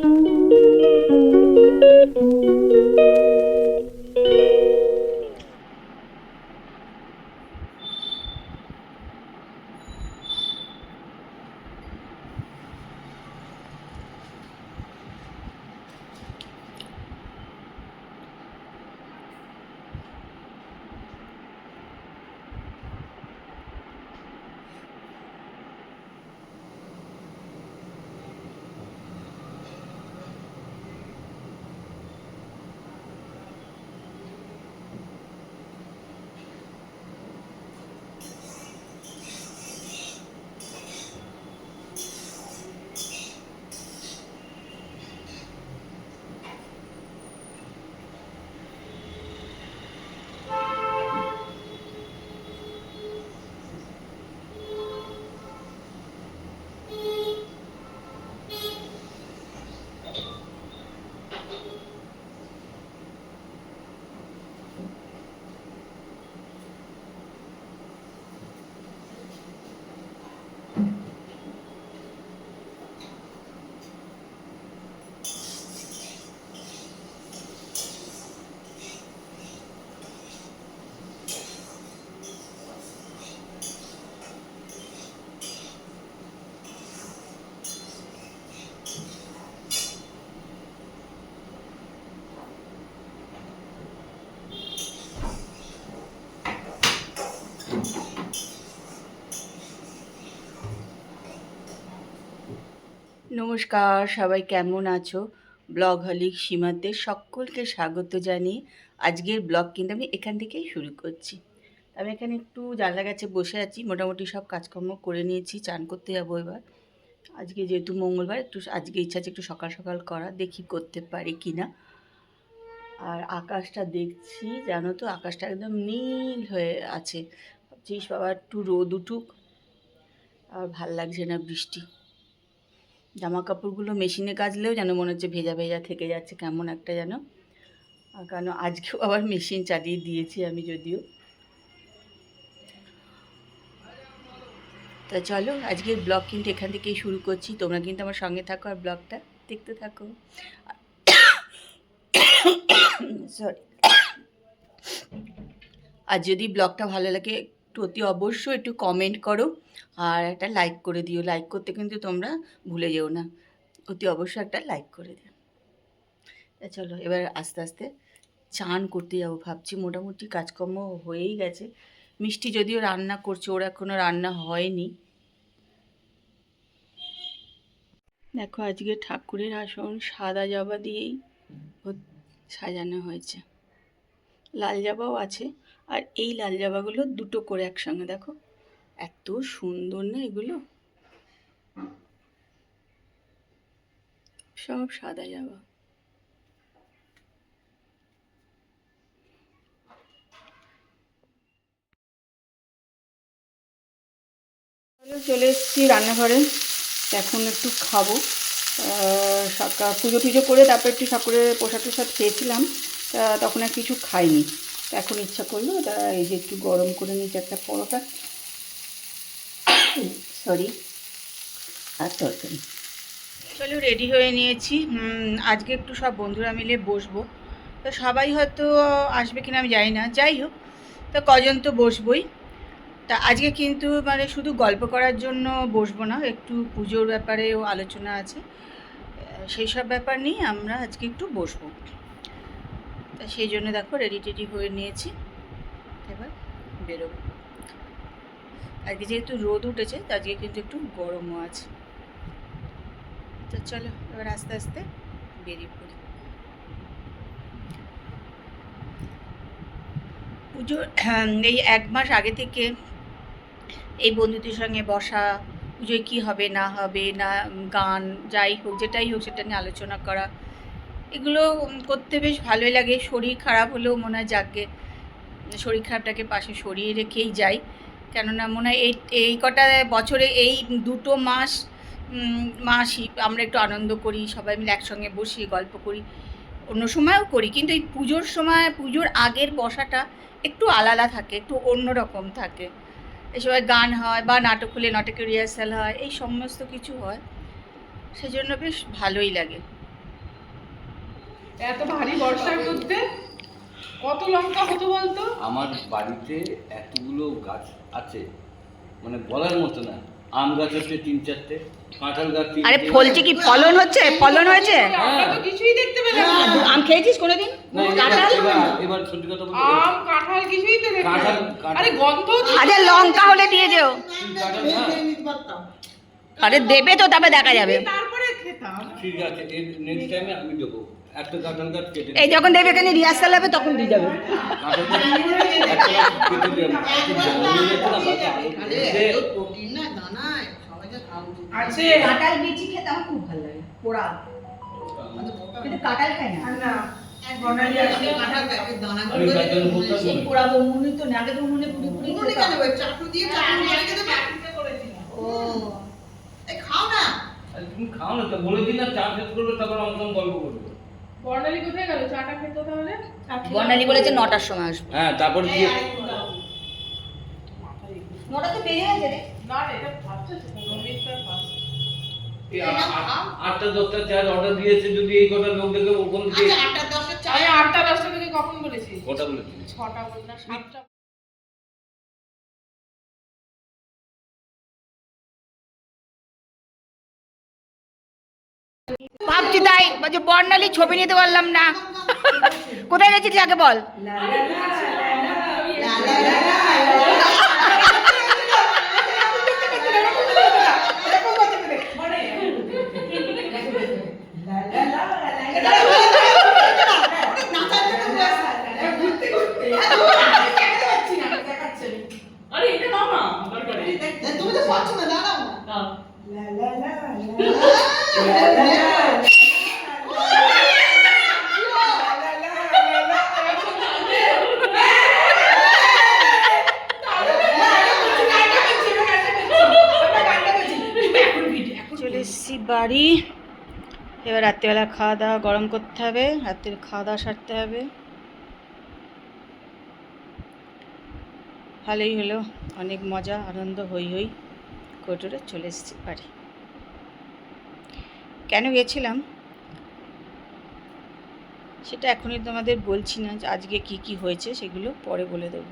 thank you. নমস্কার, সবাই কেমন আছো? ব্লগ হলিক সীমাতে সকলকে স্বাগত জানিয়ে আজকের ব্লগ কিন্তু আমি এখান থেকেই শুরু করছি। আমি এখানে একটু জানলা গাছে বসে আছি, মোটামুটি সব কাজকর্ম করে নিয়েছি, চান করতে যাব এবার। আজকে যেহেতু মঙ্গলবার, একটু আজকে ইচ্ছা আছে একটু সকাল সকাল করা, দেখি করতে পারি কি না। আর আকাশটা দেখছি, জানো তো, আকাশটা একদম নীল হয়ে আছে। ভাবছিস বাবা একটু রোদ উঠুক, আর ভালো লাগছে না বৃষ্টি। জামা কাপড়গুলো মেশিনে কাচলেও যেন মনে হচ্ছে ভেজা ভেজা থেকে যাচ্ছে, কেমন একটা যেন। কারণ আজকেও আবার মেশিন চালিয়ে দিয়েছি আমি যদিও। তা চলো, আজকের ব্লগ কিন্তু এখান থেকেই শুরু করছি। তোমরা কিন্তু আমার সঙ্গে থাকো আর ব্লগটা দেখতে থাকো। সরি আর যদি ব্লগটা ভালো লাগে একটু অতি অবশ্যই একটু কমেন্ট করো। আর একটা লাইক করে দিও। লাইক করতে কিন্তু তোমরা ভুলে যেও না। অতি অবশ্যই একটা লাইক করে দিও। চলো, এবার আস্তে আস্তে চান করতে যাব ভাবছি। মোটামুটি কাজকর্ম হয়েই গেছে। মিষ্টি যদিও রান্না করছে, ওর এখনও রান্না হয়নি। দেখো, আজকে ঠাকুরের আসন সাদা জবা দিয়েই সাজানো হয়েছে। লাল জবাও আছে। আর এই লাল জবাগুলো দুটো করে একসঙ্গে দেখো। এত সুন্দর না এগুলো? সব সাদা জবা চলো, এসেছি রান্নাঘরে। এখন একটু খাব। পুজো টুজো করে তারপর একটু ঠাকুরের প্রসাদ টসাদ খেয়েছিলাম তখন আর কিছু খাইনি। এখন ইচ্ছা করল তা এই যে একটু গরম করে নিয়েছি একটা পরোটা। সরি আর তরকারি। চলো রেডি হয়ে নিয়েছি। আজকে একটু সব বন্ধুরা মিলে বসবো। তো সবাই হয়তো আসবে কিনা আমি জানি না। যাই হোক, তা কজন তো বসবই। তা আজকে কিন্তু মানে শুধু গল্প করার জন্য বসবো না, একটু পুজোর ব্যাপারেও আলোচনা আছে। সেই সব ব্যাপার নিয়ে আমরা আজকে একটু বসবো। তা সেই জন্য দেখো রেডি টেডি হয়ে নিয়েছি। এবার বেরোবো। আজকে যেহেতু রোদ উঠেছে আজকে কিন্তু একটু গরমও আছে। তো চলো, এবার আস্তে আস্তে বেরিয়ে পড়ি। পুজোর এই এক মাস আগে থেকে এই বন্ধুদের সঙ্গে বসা, পুজোয় কী হবে, না হবে, না, গান, যাই হোক, যেটাই হোক, সেটা নিয়ে আলোচনা করা এগুলো করতে বেশ ভালোই লাগে। শরীর খারাপ হলেও মনে হয় যাকে, শরীর খারাপটাকে পাশে সরিয়ে রেখেই যাই। কেননা মনে হয় এই এই কটা বছরে এই দুটো মাস মাসই আমরা একটু আনন্দ করি, সবাই মিলে একসঙ্গে বসি গল্প করি। অন্য সময়ও করি, কিন্তু এই পুজোর সময়, পুজোর আগের বসাটা একটু আলাদা থাকে, একটু অন্যরকম থাকে। এই সময় গান হয় বা নাটক হলে, নাটকের রিহার্সাল হয়, এই সমস্ত কিছু হয়। সেজন্য বেশ ভালোই লাগে। এত ভারী বর্ষার মধ্যে কত লঙ্কা হতো বলতো? আমার বাড়িতে এতগুলো গাছ আছে মানে বলার মতো না। আম গাছ হচ্ছে তিন চারটে কাঁঠাল গাছ আরে ফলছে কি? ফলন হচ্ছে? ফলন হয়েছে? আমরা তো কিছুই দেখতে পেলাম না। আম খেয়েছিস কোনোদিন? না, কাঁঠাল? এবার- সত্যি কথা বলতে আম কাঁঠাল কিছুই তো দেখতে কাঁঠাল- আরে গন্ধ আরে লঙ্কা হলে দিয়ে যেও। কাঁঠাল না আরে দেবে তো তবে দেখা যাবে। ঠিক আছে নেক্সট টাইমে আমি দেবো। একটা কাঁঠাল গাছ কেটে এই যখন দেবে এখানে রিহার্সাল হবে তখন দিয়ে যাবে। দিয়ে আছে কাঁঠাল বিচি খেতে আমার খুব ভালো লাগে পোড়া। কিন্তু কাঁঠাল খাই না। না। বর্ণালী আসলে আমি তার জন্য বলতাম সেই পোড়া বমুনি তো না আগে তো উনুনে পুড়ি পুড়ি খেতাম। ও। আরে তুমি খাও না তো বলে দিন না চা শেষ করবে তারপর আমার সঙ্গে গল্প করবে। বর্ণালী কোথায় গেল? চাটা খেত তাহলে? বর্ণালী বলেছে নটার সময় আসবে। হ্যাঁ তারপর গিয়ে নটা তো বেড়ে গেছে রে। না এটা ভাবছে পনেরো মিনিট পর আটটা দশটা চার অর্ডার দিয়েছে যদি এই কটা লোক দেখে ওখান থেকে আমি আটটা দশটা থেকে কখন বলেছি কটা বলেছিস ছটা বল না সাতটা ভাবছি তাই বলছে বর্ণালী ছবি নিতে পারলাম না। কোথায় গেছিলি আগে বল? আরে এটা দাও না দরকারে দাও চলে এসেছি বাড়ি। এবার রাত্রিবেলা খাওয়া দাওয়া গরম করতে হবে, রাত্রির খাওয়া দাওয়া সারতে হবে। ভালোই হলো, অনেক মজা, আনন্দ, হই হই কোটরে চলে এসেছি বাড়ি। কেন গেছিলাম? সেটা এখনই তোমাদের বলছি না যে আজকে কি কি হয়েছে সেগুলো পরে বলে দেবো।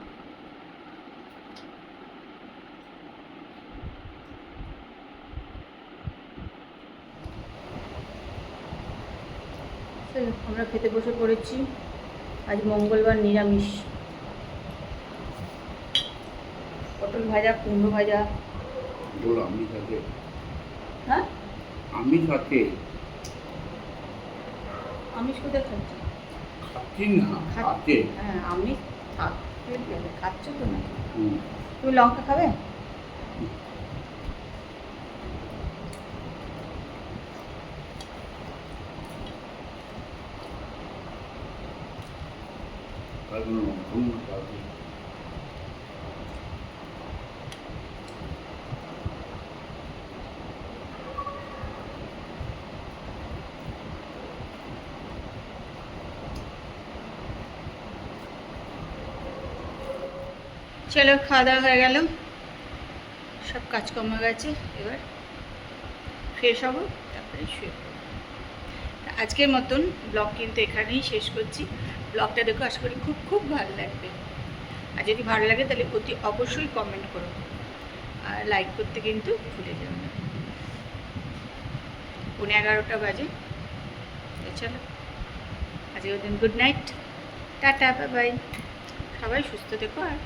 আমরা খেতে বসে পড়েছি। আজ মঙ্গলবার নিরামিষ। পটল ভাজা কুমড়ো ভাজা। হ্যাঁ? আমি থাকে আমিষ কোথায় খাচ্ছি। খাচ্ছি না খাচ্ছি হ্যাঁ আমি থাকতে খাচ্ছ তো না। তুমি লঙ্কা খাবে? তার কোনো চলো, খাওয়া দাওয়া হয়ে গেল। সব কাজকর্ম গেছে, এবার ফ্রেশ হব, তারপরে শুয়ে। আজকের মতন ব্লগ কিন্তু এখানেই শেষ করছি। ব্লগটা দেখো, আশা করি খুব খুব ভালো লাগবে। আর যদি ভালো লাগে, তাহলে অতি অবশ্যই কমেন্ট করো। আর লাইক করতে কিন্তু ভুলে যাও না। পৌনে এগারোটা বাজে। চলো, আজকের দিন good night tata bye bye সবাই সুস্থ থেকো আর